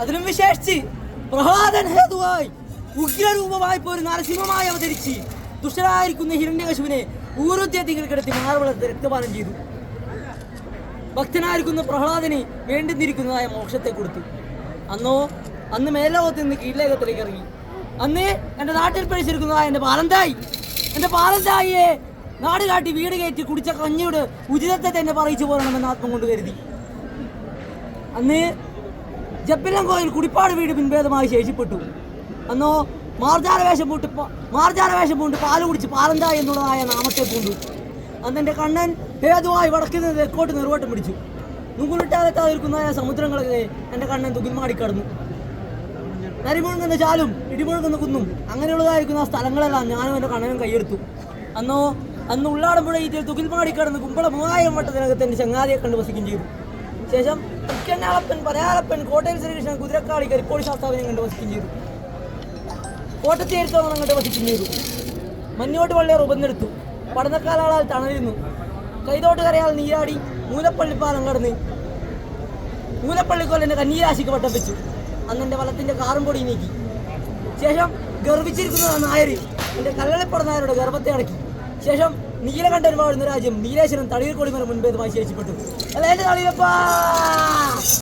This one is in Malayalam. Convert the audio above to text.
അതിലും വിശേഷിച്ച് പ്രഹ്ലാദൻ ഹേതുവായി ഉഗ്രരൂപമായി പോയി നരസിംഹമായി അവതരിച്ച് ദുഷ്ടരായിരിക്കുന്ന ഹിരണ്യകശുവിനെ ഊരുദ്യത്തികൾ കിടത്തി മാർവളത്ത് രക്തപാനം ചെയ്തു. ഭക്തനായിരിക്കുന്ന പ്രഹ്ലാദന് വേണ്ടുന്നിരിക്കുന്നതായ മോക്ഷത്തെ കൊടുത്തു. അന്നോ അന്ന് മേലോകത്ത് നിന്ന് കീഴ്ലേഖത്തിലേക്ക് ഇറങ്ങി. അന്ന് എന്റെ നാട്ടിൽ പഠിച്ചിരിക്കുന്നതായ എന്റെ പാലന്തായി എന്റെ പാലന്തായിയെ നാട് കാട്ടി വീട് കയറ്റി കുടിച്ച കഞ്ഞിയുടെ ഉചിതത്തെ തന്നെ പറയിച്ചു പോരണമെന്ന് ആത്മം കൊണ്ട് കരുതി. അന്ന് ജപ്പിലം കോയിൽ കുടിപ്പാട് വീട് പിൻഭേദമായി ശേഷിപ്പെട്ടു. അന്നോ മാർജാല വേഷം പൂട്ട് മാർജാരവേഷം പൂണ്ട് പാൽ കുടിച്ച് പാലന്തായി എന്നുള്ളതായ നാമത്തെ പൂണ്ടു. അന്ന് എന്റെ കണ്ണൻ ഹേതുവായി വടക്കിൽ നിന്ന് തെക്കോട്ട് നെറുവട്ടം പിടിച്ചു. നുകുലിട്ടാകത്താതിരിക്കുന്നതായ സമുദ്രങ്ങളൊക്കെ എന്റെ കണ്ണൻ തുകിൽമാടി കടന്നു. നരിമുഴുങ്ങുന്ന ചാലും ഇടിമുഴുങ്ങുന്ന കുന്നും അങ്ങനെയുള്ളതായിരിക്കുന്ന സ്ഥലങ്ങളെല്ലാം ഞാനും എന്റെ കണ്ണനും കൈയെടുത്തു. അന്നോ അന്ന് ഉള്ളാടമ്പുഴ ഈറ്റിൽ തുകിൽമാടി കടന്ന് കുമ്പള മൂവായിരം വട്ടത്തിനകത്ത് എന്റെ ചങ്ങാതിയെ കണ്ട് വസിക്കുകയും ചെയ്തു. ശേഷം തൃക്കണ്ണാളപ്പൻ പരയാളപ്പൻ കോട്ടയം ശ്രീകൃഷ്ണൻ കുതിരക്കാളി കരിപ്പോളി ശാസ്താവിനെ കണ്ട് വസിക്കും ചെയ്തു. കോട്ടത്തേരുത്തോളം കണ്ട് വസിക്കും ചെയ്തു. മഞ്ഞോട്ട് വള്ളിയർ ഉപന്നെടുത്തു. പഠനക്കാലാളാൽ തണലിരുന്നു. കൈതോട്ട് കരയാൽ നീരാടി മൂലപ്പള്ളിപ്പാലം കടന്ന് മൂലപ്പള്ളിക്കോലെന്റെ കന്നീരാശിക്ക് വട്ടം വെച്ചു. അന്ന് വലത്തിന്റെ കാറും പൊടി നീക്കി. ശേഷം ഗർവിച്ചിരിക്കുന്ന നായർ എന്റെ കല്ലളിപ്പുറ നായരുടെ ഗർഭത്തെ അടക്കി. ശേഷം നീലകണ്ഠൻ വാഴുന്ന രാജ്യം നീലേശ്വരം തളിയിൽ കൊടിമരം മുൻപേതുമായി ശേഷിപ്പെട്ടു. അതായത് തളിയപ്പാ!